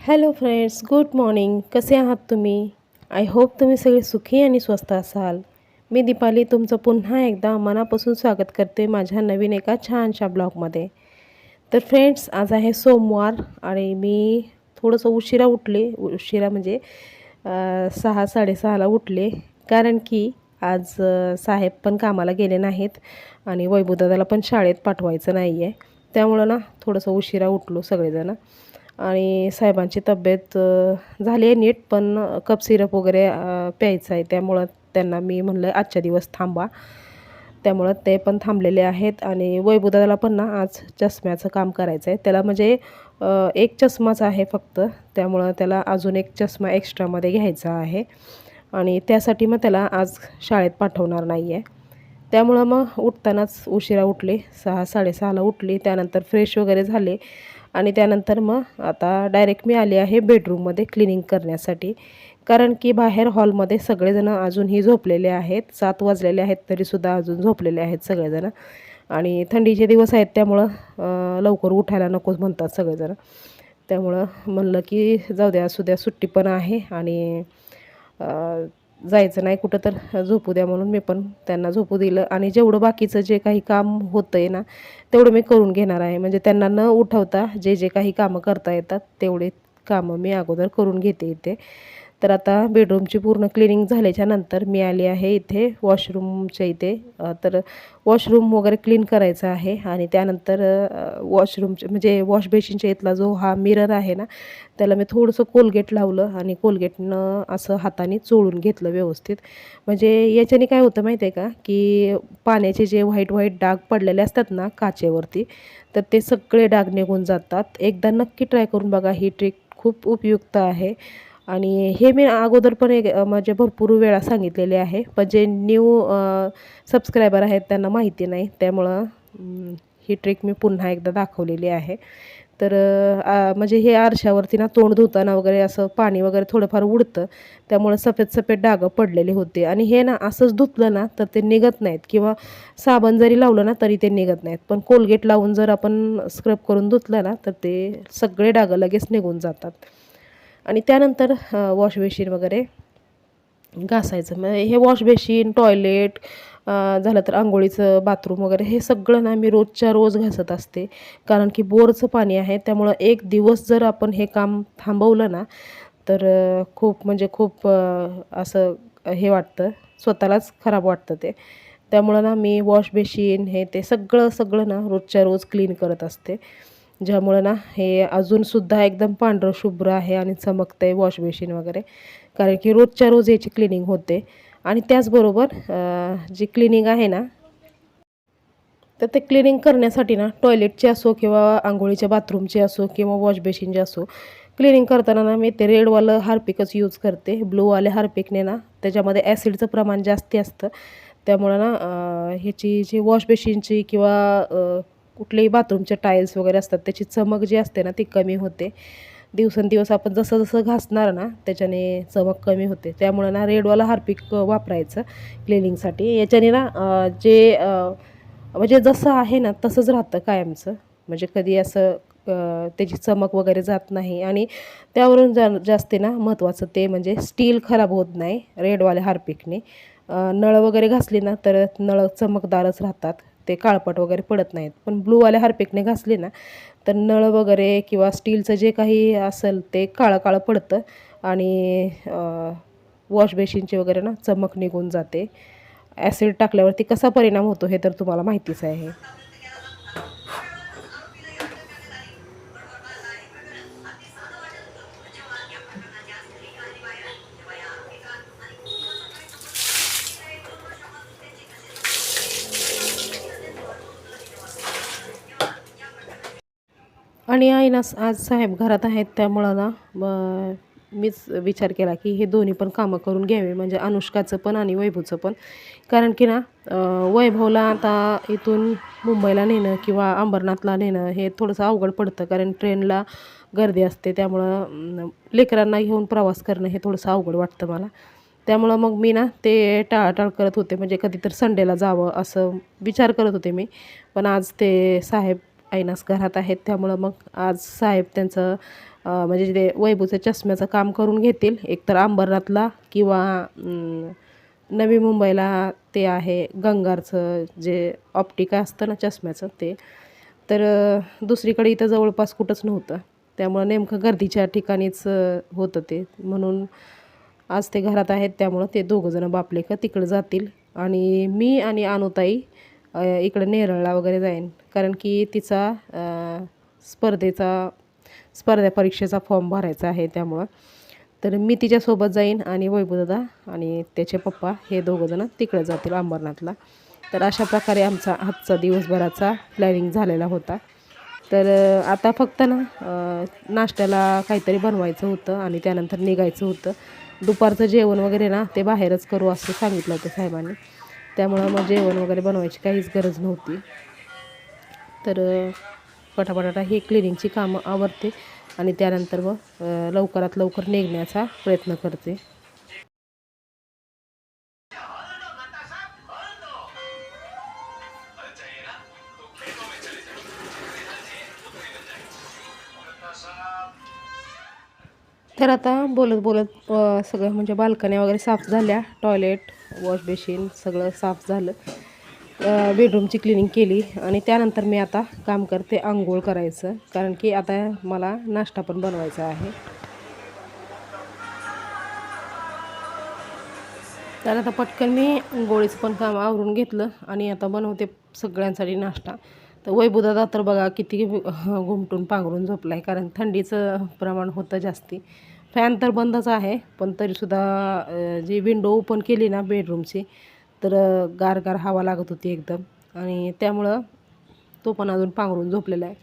Hello friends good morning. कसे आहात तुम्ही? आय होप तुम्ही सगळे सुखी आणि स्वस्त असाल. मी दीपाली तुमचं पुन्हा एकदा मनापासून स्वागत करते माझ्या नवीन एका छानशा ब्लॉगमध्ये. तर फ्रेंड्स आज आहे सोमवार आणि मी थोडंसं उशिरा उठले. उशिरा म्हणजे सहा साडेसहाला उठले. कारण की आज साहेब पण कामाला गेले नाहीत आणि वैभवदादाला पण शाळेत पाठवायचं नाही आहे त्यामुळं ना थोडंसं उशिरा उठलो सगळेजणं. आणि साहेबांची तब्येत झाली आहे नीट पण कप सिरप वगैरे प्यायचं आहे. त्यामुळं त्यांना मी म्हणलं आजच्या दिवस थांबा. त्यामुळं ते पण थांबलेले आहेत आणि वैभवदादाला पण ना आज चष्म्याचं काम करायचं आहे त्याला म्हणजे एक चष्माच आहे फक्त. त्यामुळं त्याला अजून एक चष्मा एक्स्ट्रामध्ये घ्यायचा आहे. आणि त्यासाठी मग त्याला आज शाळेत पाठवणार नाही आहे त्यामुळं मग उठतानाच उशिरा उठले. सहा साडेसहाला उठली. त्यानंतर फ्रेश वगैरे झाले. आणि त्यानंतर मग आता डायरेक्ट मी आले आहे बेडरूममध्ये क्लिनिंग करण्यासाठी. कारण की बाहेर हॉलमध्ये सगळेजणं अजूनही झोपलेले आहेत. सात वाजलेले आहेत तरीसुद्धा अजून झोपलेले आहेत सगळेजणं. आणि थंडीचे दिवस आहेत त्यामुळं लवकर उठायला नकोच म्हणतात सगळेजणं. त्यामुळं म्हणलं की जाऊ द्या असू द्या सुट्टी पण आहे आणि जायचं नाही कुठं तर झोपू द्या म्हणून मी पण त्यांना झोपू दिलं. आणि जेवढं बाकीचं जे काही काम होतं आहे ना तेवढं मी करून घेणार आहे. म्हणजे त्यांना न उठवता जे जे काही कामं करता येतात तेवढे कामं मी अगोदर करून घेते इथे. तर आता बेडरूमची पूर्ण क्लिनिंग झाल्याच्यानंतर मी आली आहे इथे वॉशरूमच्या इथे. तर वॉशरूम वगैरे क्लीन करायचं आहे आणि त्यानंतर वॉशरूमचे म्हणजे वॉश बेसिनच्या इथला जो हा मिरर आहे ना त्याला मी थोडंसं कोलगेट लावलं आणि कोलगेटनं असं हाताने चोळून घेतलं व्यवस्थित. म्हणजे याच्याने काय होतं माहिती आहे का की पाण्याचे जे व्हाईट व्हाईट डाग पडलेले असतात ना काचेवरती तर ते सगळे डाग निघून जातात. एकदा नक्की ट्राय करून बघा ही ट्रिक खूप उपयुक्त आहे. आणि हे मी अगोदर पण एक म्हणजे भरपूर वेळा सांगितलेले आहे. पण जे न्यू सबस्क्रायबर आहेत त्यांना माहिती नाही. त्यामुळं ही ट्रिक मी पुन्हा एकदा दाखवलेली आहे. तर म्हणजे हे आरशावरती ना तोंड धुताना वगैरे असं पाणी वगैरे थोडंफार उडतं. त्यामुळं सफेद सफेद डागं पडलेले होते. आणि हे ना असंच धुतलं ना तर ते निघत नाहीत. किंवा साबण जरी लावलं ना तरी ते निघत नाहीत. पण कोलगेट लावून जर आपण स्क्रब करून धुतलं ना तर ते सगळे डागं लगेच निघून जातात. आणि त्यानंतर वॉश बेसिन वगैरे घासायचं. मग हे वॉश बेसिन टॉयलेट झालं तर आंघोळीचं बाथरूम वगैरे हे सगळं ना मी रोजच्या रोज घासत असते. कारण की बोरचं पाणी आहे त्यामुळं एक दिवस जर आपण हे काम थांबवलं ना तर खूप म्हणजे खूप असं हे वाटतं स्वतःलाच खराब वाटतं ते. त्यामुळं ना मी वॉश बेसिन हे ते सगळं सगळं ना रोजच्या रोज क्लीन करत असते. ज्यामुळं ना हे अजूनसुद्धा एकदम पांढरं शुभ्र आहे आणि चमकतं आहे वॉश बेसिन वगैरे. कारण की रोजच्या रोज याची क्लिनिंग होते. आणि त्याचबरोबर जी क्लिनिंग आहे ना तर ते क्लिनिंग करण्यासाठी ना टॉयलेटचे असो किंवा आंघोळीच्या बाथरूमचे असो किंवा वॉश बेसिनची असो क्लिनिंग करताना ना मी ते रेडवालं हार्पिकच यूज करते. ब्लूवाले हार्पिकने ना त्याच्यामध्ये ॲसिडचं प्रमाण जास्ती असतं. त्यामुळं ना ह्याची जी वॉश बेसिनची किंवा कुठलेही बाथरूमचे टाईल्स वगैरे असतात त्याची चमक जी असते ना ती कमी होते. दिवसेंदिवस आपण जसं जसं घासणार ना त्याच्याने चमक कमी होते. त्यामुळं ना रेडवाला हार्पिक वापरायचं क्लिनिंगसाठी. याच्याने ना जे म्हणजे जसं आहे ना तसंच राहतं कायमचं. म्हणजे कधी असं त्याची चमक वगैरे जात नाही. आणि त्यावरून जा जास्त ना महत्त्वाचं ते म्हणजे स्टील खराब होत नाही रेडवाल्या हार्पिकने. नळ वगैरे घासली ना तर नळ चमकदारच राहतात. ते काळपट वगैरे पडत नाहीत. पण ब्लूवाले हार्पिकने घासले ना तर नळ वगैरे किंवा स्टीलचं जे काही असेल ते काळं काळं पडतं आणि वॉश बेसिनची वगैरे ना चमक निघून जाते. ॲसिड टाकल्यावरती कसा परिणाम होतो हे तर तुम्हाला माहितीच आहे. आणि आई ना आज साहेब घरात आहेत त्यामुळं ना मीच विचार केला की हे दोन्ही पण कामं करून घ्यावे म्हणजे अनुष्काचं पण आणि वैभवचं पण. कारण की ना वैभवला आता इथून मुंबईला नेणं किंवा अंबरनाथला नेणं हे थोडंसं अवघड पडतं कारण ट्रेनला गर्दी असते त्यामुळं लेकरांना घेऊन प्रवास करणं हे थोडंसं अवघड वाटतं मला. त्यामुळं मग मी ना ते टाळाटाळ करत होते म्हणजे कधीतरी संडेला जावं असं विचार करत होते मी. पण आज ते साहेब ऐनास घरात आहेत. त्यामुळं मग आज साहेब त्यांचं म्हणजे ते वैभवच्या चष्म्याचं काम करून घेतील. एकतर अंबरनाथला किंवा नवी मुंबईला ते आहे गंगारचं जे ऑप्टिका असतं ना चष्म्याचं ते. तर दुसरीकडे इथं जवळपास कुठंच नव्हतं. त्यामुळं नेमकं गर्दीच्या ठिकाणीच होतं ते. म्हणून आज ते घरात आहेत. त्यामुळं ते दोघंजणं बापलेखं तिकडं जातील. आणि मी आणि अनुताई इकडं नेरळला वगैरे जाईन. कारण की तिचा स्पर्धेचा स्पर्धा परीक्षेचा फॉर्म भरायचा आहे त्यामुळं. तर मी तिच्यासोबत जाईन आणि वैभवदादा आणि त्याचे पप्पा हे दोघंजणं तिकडे जातील अंबरनाथला. तर अशा प्रकारे आमचा आजचा दिवसभराचा प्लॅनिंग झालेला होता. तर आता फक्त ना नाश्त्याला काहीतरी बनवायचं होतं आणि त्यानंतर निघायचं होतं. दुपारचं जेवण वगैरे ना ते बाहेरच करू असं सांगितलं होतं साहेबांनी. त्यामुळं मग जेवण वगैरे बनवायची काहीच गरज नव्हती. तर पटापटाटा हे क्लिनिंगची कामं आवडते आणि त्यानंतर मग लवकरात लवकर निघण्याचा प्रयत्न करते. तर आता बोलत बोलत सगळं म्हणजे बाल्कन्या वगैरे साफ झाल्या टॉयलेट वॉश बेसिन सगळं साफ झालं. बेडरूमची क्लिनिंग केली आणि त्यानंतर मी आता काम करते आंघोळ करायचं. कारण की आता मला नाश्ता पण बनवायचा आहे. तर आता पटकन मी आंघोळीचं पण काम आवरून घेतलं आणि आता बनवते सगळ्यांसाठी नाश्ता. तर वैभूदा तर बघा किती घुमटून पांघरून झोपला आहे कारण थंडीचं प्रमाण होतं जास्ती. फॅन तर बंदच आहे पण तरीसुद्धा जी विंडो ओपन केली ना बेडरूमची तर गारगार गार गार हवा लागत होती एकदम. आणि त्यामुळं तो पण अजून पांघरून झोपलेला आहे.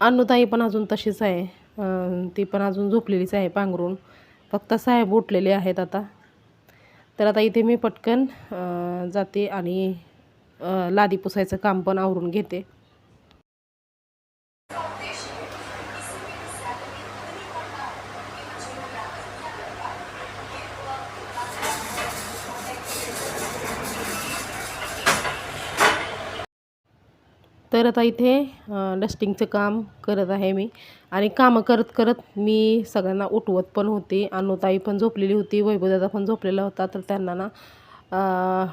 अन्नूताई पण अजून तशीच आहे. ती पण अजून झोपलेलीच आहे पांघरून. फक्त साहेब उठलेले आहेत आता. तर आता इथे मी पटकन जाते आणि लादी पुसायचं काम पण आवरून घेते. तर आता इथे डस्टिंगचं काम करत आहे मी. आणि कामं करत करत मी सगळ्यांना उठवत पण होते. अनुताई पण झोपलेली होती वैभवदादा पण झोपलेला होता. तर त्यांना ना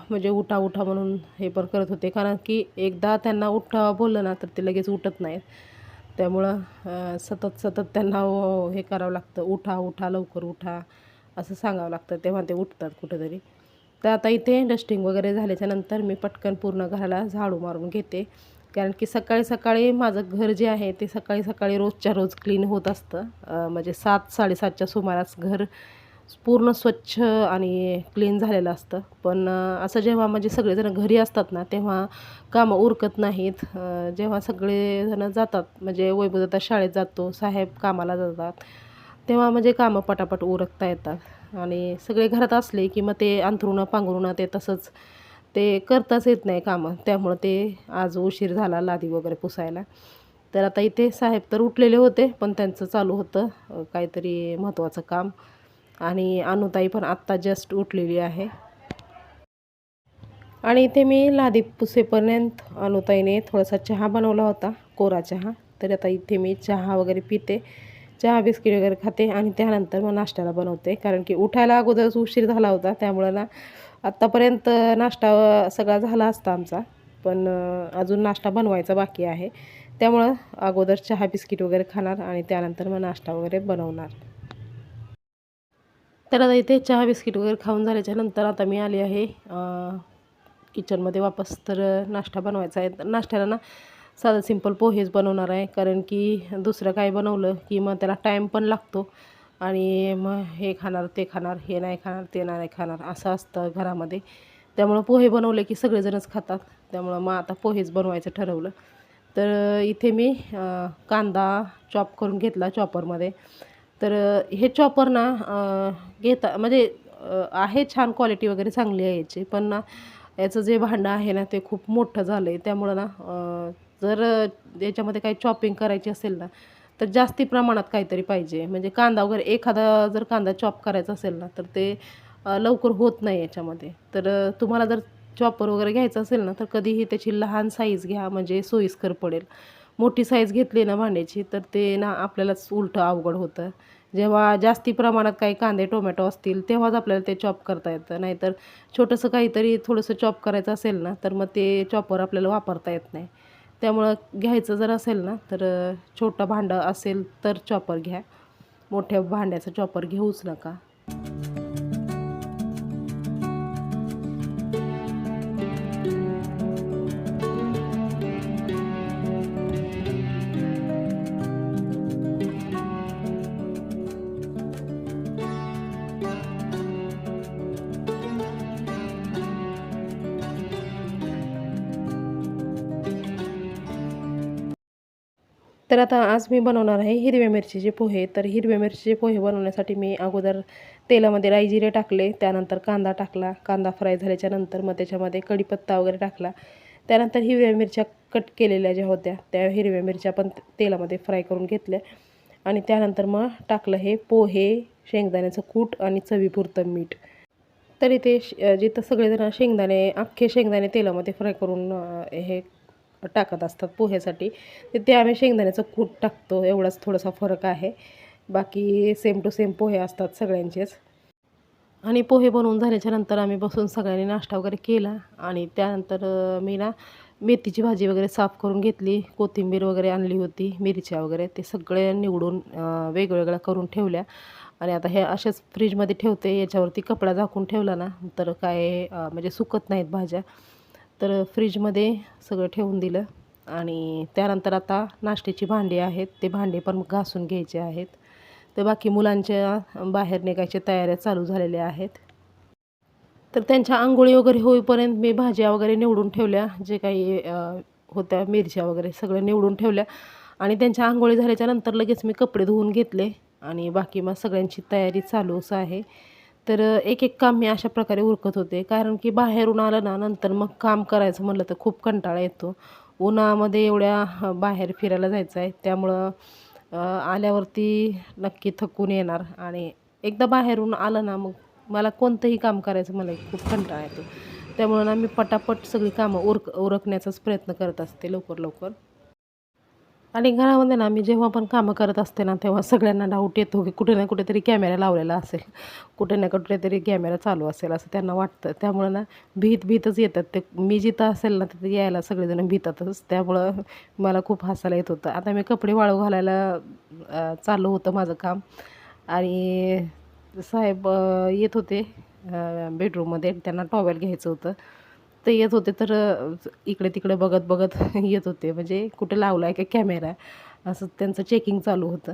म्हणजे उठा उठा म्हणून हे पण करत होते. कारण की एकदा त्यांना उठा बोललं ना तर ते लगेच उठत नाहीत. त्यामुळं सतत सतत त्यांना हे करावं लागतं. उठा उठा लवकर उठा असं सांगावं लागतं. तेव्हा ते उठतात कुठंतरी. तर आता इथे डस्टिंग वगैरे झाल्याच्यानंतर मी पटकन पूर्ण घराला झाडू मारून घेते. कारण की सकाळी सकाळी माझं घर जे आहे ते सकाळी सकाळी रोजच्या रोज क्लीन होत असतं. म्हणजे सात साडेसातच्या सुमारास घर पूर्ण स्वच्छ आणि क्लीन झालेलं असतं. पण असं जेव्हा म्हणजे सगळेजण घरी असतात ना तेव्हा कामं उरकत नाहीत. जेव्हा सगळेजण जातात म्हणजे वैभवदत्ता शाळेत जातो साहेब कामाला जातात तेव्हा म्हणजे कामं पटापट उरकता येतात. आणि सगळे घरात असले की मग ते अंथरुणं पांघरुणं ते तसंच ते करताच येत नाही कामं. त्यामुळं ते आज उशीर झाला लादी वगैरे पुसायला. तर आता इथे साहेब तर उठलेले होते पण त्यांचं चालू होतं काहीतरी महत्त्वाचं काम. आणि अनुताई पण आत्ता जस्ट उठलेली आहे. आणि इथे मी लादी पुसेपर्यंत अनुताईने थोडासा चहा बनवला होता कोरा चहा. तर आता इथे मी चहा वगैरे पिते चहा बिस्किट वगैरे खाते आणि त्यानंतर मग नाश्त्याला बनवते. कारण की उठायला अगोदरच उशीर झाला होता त्यामुळं ना आत्तापर्यंत नाश्ता सगळा झाला असता आमचा पण अजून नाश्ता बनवायचा बाकी आहे. त्यामुळं अगोदर चहा बिस्किट वगैरे खाणार आणि त्यानंतर मग नाश्ता वगैरे बनवणार. तर आता इथे चहा बिस्किट वगैरे खाऊन झाल्याच्यानंतर आता मी आली आहे किचनमध्ये वापस. तर नाश्ता बनवायचा आहे. तर नाश्त्याला ना साधं सिंपल पोहेच बनवणार आहे कारण की दुसरं काय बनवलं की मग त्याला टाईम पण लागतो. आणि मग हे खाणार ते खाणार हे नाही खाणार ते नाही खाणार असं असतं घरामध्ये. त्यामुळं पोहे बनवले की सगळेजणच खातात. त्यामुळं मग आता पोहेच बनवायचं ठरवलं. तर इथे मी कांदा चॉप करून घेतला चॉपरमध्ये. तर हे चॉपर ना घेता म्हणजे आहे छान क्वालिटी वगैरे चांगली आहे याची. पण ना याचं जे भांडं आहे ना ते खूप मोठं झालं आहे त्यामुळं ना जर याच्यामध्ये काही चॉपिंग करायची असेल ना तर जास्ती प्रमाणात काहीतरी पाहिजे. म्हणजे कांदा वगैरे एखादा जर कांदा चॉप करायचा असेल ना तर ते लवकर होत नाही याच्यामध्ये. तर तुम्हाला जर चॉपर वगैरे घ्यायचं असेल ना तर कधीही त्याची लहान साईज घ्या म्हणजे सोयीस्कर पडेल. मोठी साईज घेतली ना भांड्याची तर ते ना आपल्यालाच उलटं अवघड होतं. जेव्हा जास्ती प्रमाणात काही कांदे टोमॅटो असतील तेव्हाच आपल्याला ते चॉप करता येतं. नाहीतर छोटंसं काहीतरी थोडंसं चॉप करायचं असेल ना तर मग ते चॉपर आपल्याला वापरता येत नाही. त्यामुळं घ्यायचं जर असेल ना तर छोटं भांडं असेल तर चॉपर घ्या. मोठ्या भांड्याचं चॉपर घेऊच नका. तर आता आज मी बनवणार आहे हिरव्या मिरचीचे पोहे. तर हिरव्या मिरचीचे पोहे बनवण्यासाठी मी अगोदर तेलामध्ये रायजिरे टाकले त्यानंतर कांदा टाकला. कांदा फ्राय झाल्याच्यानंतर मग त्याच्यामध्ये कढीपत्ता वगैरे टाकला. त्यानंतर हिरव्या मिरच्या कट केलेल्या ज्या होत्या त्या हिरव्या मिरच्या पण तेलामध्ये फ्राय करून घेतल्या. आणि त्यानंतर मग टाकलं हे पोहे शेंगदाण्याचं कूट आणि चवीपुरतं मीठ. तर इथे श- जिथं सगळेजण शेंगदाणे अख्खे शेंगदाणे तेलामध्ये फ्राय करून हे टाकत असतात पोह्यासाठी. तर ते आम्ही शेंगदाण्याचं कूट टाकतो. एवढाच थोडासा फरक आहे. बाकी सेम टू सेम पोहे असतात सगळ्यांचेच. आणि पोहे बनवून झाल्याच्यानंतर आम्ही बसून सगळ्यांनी नाश्ता वगैरे केला. आणि त्यानंतर मी ना मेथीची भाजी वगैरे साफ करून घेतली. कोथिंबीर वगैरे आणली होती मिरच्या वगैरे. ते सगळे निवडून वेगवेगळ्या करून ठेवल्या. आणि आता हे अशाच फ्रीजमध्ये ठेवते. याच्यावरती कपडा झाकून ठेवला ना तर काय म्हणजे सुकत नाहीत भाज्या. तर फ्रीजमध्ये सगळं ठेवून दिलं. आणि त्यानंतर आता नाश्त्याची भांडी आहेत. ते भांडे पण घासून घ्यायचे आहेत. तर बाकी मुलांच्या बाहेर निघायच्या तयाऱ्या चालू झालेल्या आहेत. तर त्यांच्या आंघोळी वगैरे होईपर्यंत मी भाज्या वगैरे निवडून ठेवल्या. जे काही होत्या मिरच्या वगैरे सगळं निवडून ठेवल्या. आणि त्यांच्या आंघोळी झाल्याच्यानंतर लगेच मी कपडे धुवून घेतले. आणि बाकी मग सगळ्यांची तयारी चालूच आहे. तर एक एक काम मी अशा प्रकारे उरकत होते. कारण की बाहेरून आलं ना नंतर मग काम करायचं म्हटलं तर खूप कंटाळा येतो. उन्हामध्ये एवढ्या बाहेर फिरायला जायचं आहे. त्यामुळं आल्यावरती नक्की थकून येणार. आणि एकदा बाहेरून आलं ना मग मला कोणतंही काम करायचं मला खूप कंटाळा येतो. त्यामुळं ना मी पटापट सगळी कामं उरक उरकण्याचाच प्रयत्न करत असते लवकर लवकर आणि घरामध्ये ना मी जेव्हा पण कामं करत असते ना तेव्हा सगळ्यांना डाऊट येतो की कुठे ना कुठेतरी कॅमेरा लावलेला असेल. कुठे ना कुठेतरी कॅमेरा चालू असेल असं त्यांना वाटतं. त्यामुळं ना भीत भीतच येतात. ते मी जिथं असेल ना तिथे यायला सगळेजण भीतातच. त्यामुळं मला खूप हसायला येत होतं. आता मी कपडे वाळू घालायला चालू होतं माझं काम. आणि साहेब येत होते बेडरूममध्ये त्यांना टॉवेल घ्यायचं होतं. ते येत होते तर इकडे तिकडे बघत बघत येत होते. म्हणजे कुठे लावला आहे का कॅमेरा? असं त्यांचं चेकिंग चालू होतं.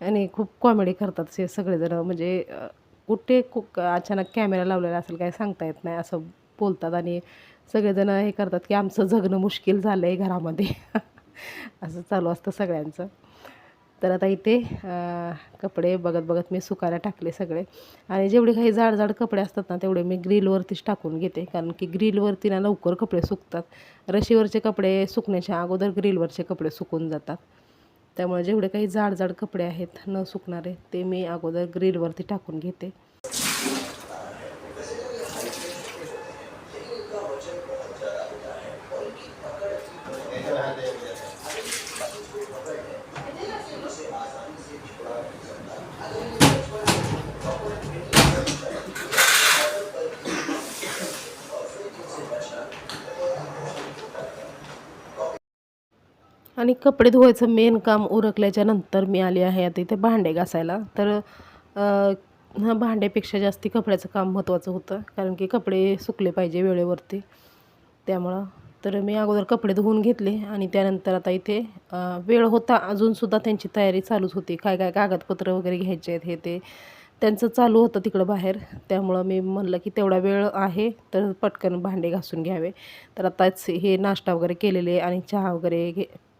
आणि खूप कॉमेडी करतात ते सगळेजणं. म्हणजे कुठे कु अचानक कॅमेरा लावलेला असेल काय सांगता येत नाही असं बोलतात. आणि सगळेजण हे करतात की आमचं जगणं मुश्किल झालं आहे घरामध्ये. असं चालू असतं सगळ्यांचं. तर आता इथे कपडे बघत बघत मी सुकायला टाकले सगळे. आणि जेवढे काही जाड जाड कपडे असतात ना तेवढे मी ग्रिलवरतीच टाकून घेते. कारण की ग्रिलवरती ना लवकर कपडे सुकतात. रशीवरचे कपडे सुकण्याच्या अगोदर ग्रिलवरचे कपडे सुकून जातात. त्यामुळे जेवढे काही जाड जाड कपडे आहेत न सुकणारे ते मी अगोदर ग्रिलवरती टाकून घेते. आणि कपडे धुवायचं मेन काम उरकल्याच्या नंतर मी आली आहे आता इथे भांडे घासायला. तर भांड्यापेक्षा जास्त कपड्याचं काम महत्त्वाचं होतं कारण की कपडे सुकले पाहिजे वेळेवरती. त्यामुळं तर मी अगोदर कपडे धुवून घेतले आणि त्यानंतर आता इथे वेळ होता अजूनसुद्धा त्यांची तयारी चालूच होती. काय काय कागदपत्र वगैरे घ्यायचे आहेत हे ते. त्यांचं चालू होतं तिकडं बाहेर. त्यामुळं मी म्हणलं की तेवढा वेळ आहे तर पटकन भांडे घासून घ्यावे. तर आताच हे नाश्ता वगैरे केलेले आणि चहा वगैरे घे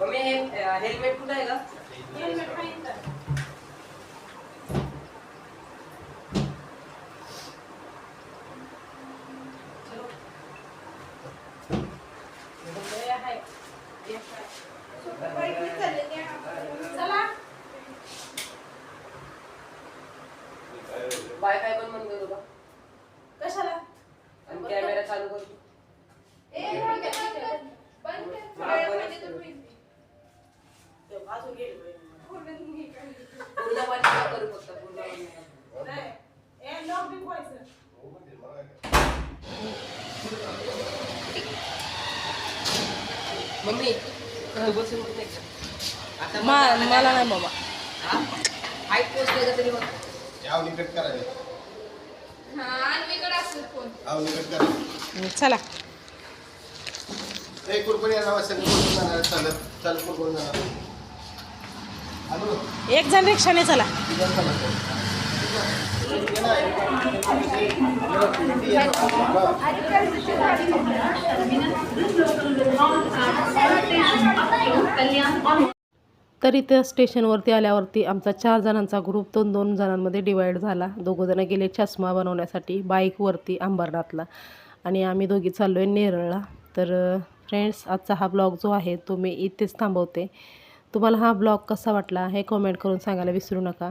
मम्मी हे हेल्मेट कुठं आहे का वायफाय पण बंद करू का कशाला आणि कॅमेरा चालू करू ए, बंद कर, बंद कर. हा, वेळ बंद म्हणजे कर. तो होईल. बोलून घे काय. पूर्ण बंद नका करू फक्त पूर्ण बंद नका करू. नाही. ए, lock बी व्हायचं. हो म्हणते, मला काय? मम्मी अं, बसून होत नाही का आता मा मला? नाही बाबा. करावे करावे चला. ए कुरकुरी येणार असेल कुरकुरी जाणार चालत चालत कुरकुरी जाणार आलो. एक जण रिक्षाने चला. तिघं चालत तर इथे स्टेशनवरती आल्यावरती आमचा चार जणांचा ग्रुप दोन दोन जणांमध्ये डिवाईड झाला. दोघं गेले चष्मा बनवण्यासाठी बाईकवरती अंबरनाथला. आणि आम्ही दोघी चाललो आहे नेरळला. तर फ्रेंड्स आजचा हा ब्लॉग जो आहे तो मी इथेच थांबवते. तुम्हाला हा ब्लॉग कसा वाटला हे कमेंट करून सांगायला विसरू नका.